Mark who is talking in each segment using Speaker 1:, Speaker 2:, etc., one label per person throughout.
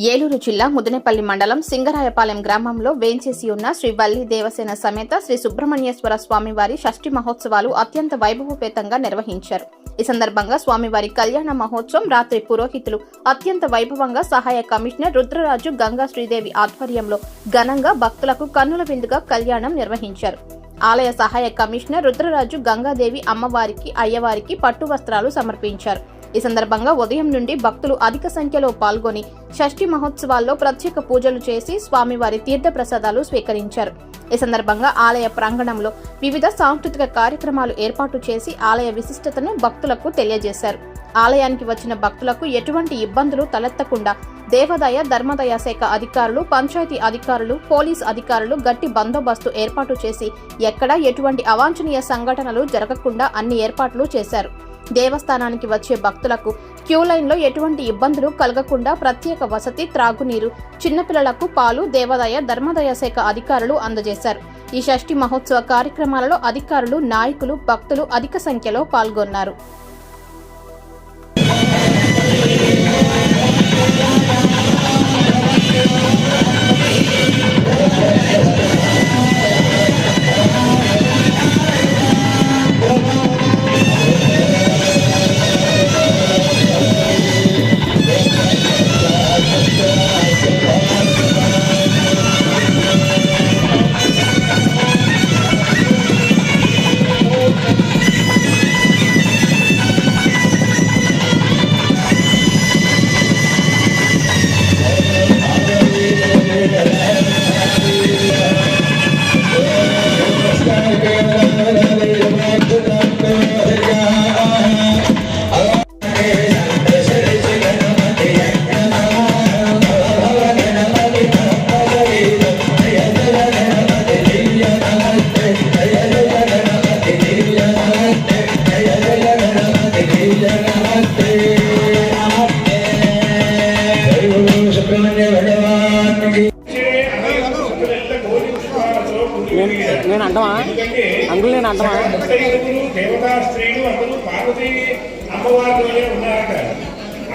Speaker 1: ఏలూరు జిల్లా ముదనేపల్లి మండలం సింగరాయపాలెం గ్రామంలో వేంచేసి ఉన్న శ్రీ వల్లి దేవసేన సమేత శ్రీ సుబ్రహ్మణ్యేశ్వర స్వామివారి షష్ఠి మహోత్సవాలు అత్యంత వైభవపేతంగా నిర్వహించారు. ఈ సందర్భంగా స్వామివారి కళ్యాణ మహోత్సవం రాత్రి పురోహితులు అత్యంత వైభవంగా సహాయ కమిషనర్ రుద్రరాజు గంగా శ్రీదేవి ఆధ్వర్యంలో ఘనంగా భక్తులకు కన్నుల విందుగా కళ్యాణం నిర్వహించారు. ఆలయ సహాయ కమిషనర్ రుద్రరాజు గంగాదేవి అమ్మవారికి అయ్యవారికి పట్టు వస్త్రాలు సమర్పించారు. ఈ సందర్భంగా ఉదయం నుండి భక్తులు అధిక సంఖ్యలో పాల్గొని షష్ఠి మహోత్సవాల్లో ప్రత్యేక పూజలు చేసి స్వామివారి తీర్థ ప్రసాదాలు స్వీకరించారు. ఈ సందర్భంగా ఆలయ ప్రాంగణంలో వివిధ సాంస్కృతిక కార్యక్రమాలు ఏర్పాటు చేసి ఆలయ విశిష్టతను భక్తులకు తెలియజేశారు. ఆలయానికి వచ్చిన భక్తులకు ఎటువంటి ఇబ్బందులు తలెత్తకుండా దేవాదాయ ధర్మదాయ శాఖ అధికారులు పంచాయతీ అధికారులు పోలీస్ అధికారులు గట్టి బందోబస్తు ఏర్పాటు చేసి ఎక్కడా ఎటువంటి అవాంఛనీయ సంఘటనలు జరగకుండా అన్ని ఏర్పాట్లు చేశారు. దేవస్థానానికి వచ్చే భక్తులకు క్యూ లైన్లో ఎటువంటి ఇబ్బందులు కలగకుండా ప్రత్యేక వసతి త్రాగునీరు చిన్నపిల్లలకు పాలు దేవాదాయ ధర్మదాయ శాఖ అధికారులు అందజేశారు. ఈ షష్ఠి మహోత్సవ కార్యక్రమాలలో అధికారులు నాయకులు భక్తులు అధిక సంఖ్యలో పాల్గొన్నారు.
Speaker 2: నేను అంటమా అంకుల్ నేను అంటమా
Speaker 3: ముత్తైదుగురు దేవతా స్త్రీలు అందరూ పార్వతీ అమ్మవారిలోనే ఉన్నారట.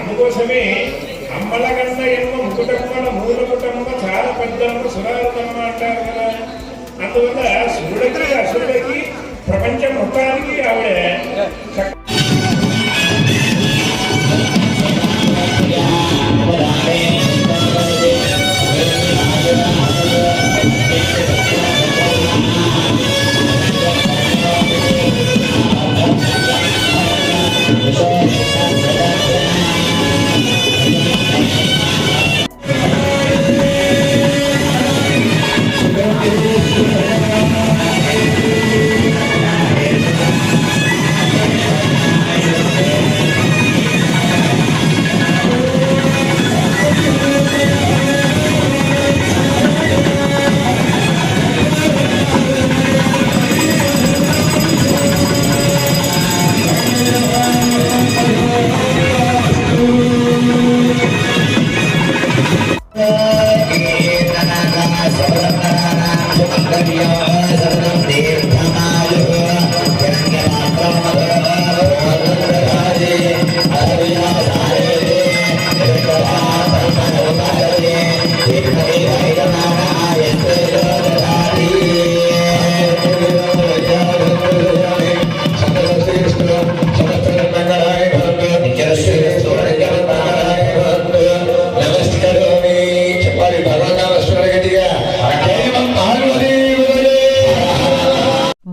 Speaker 3: అందుకోసమే అమ్మల కన్నా ఎన్నో ముకుటమ్మ మూల కుటమ్మ చాలా పెద్దమ్మ సురారతమ్మ అంటారు కదా. అందువల్ల శివుడికి ప్రపంచం మొత్తానికి ఆవిడ
Speaker 4: 감사합니다.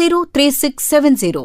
Speaker 5: zero three six seven zero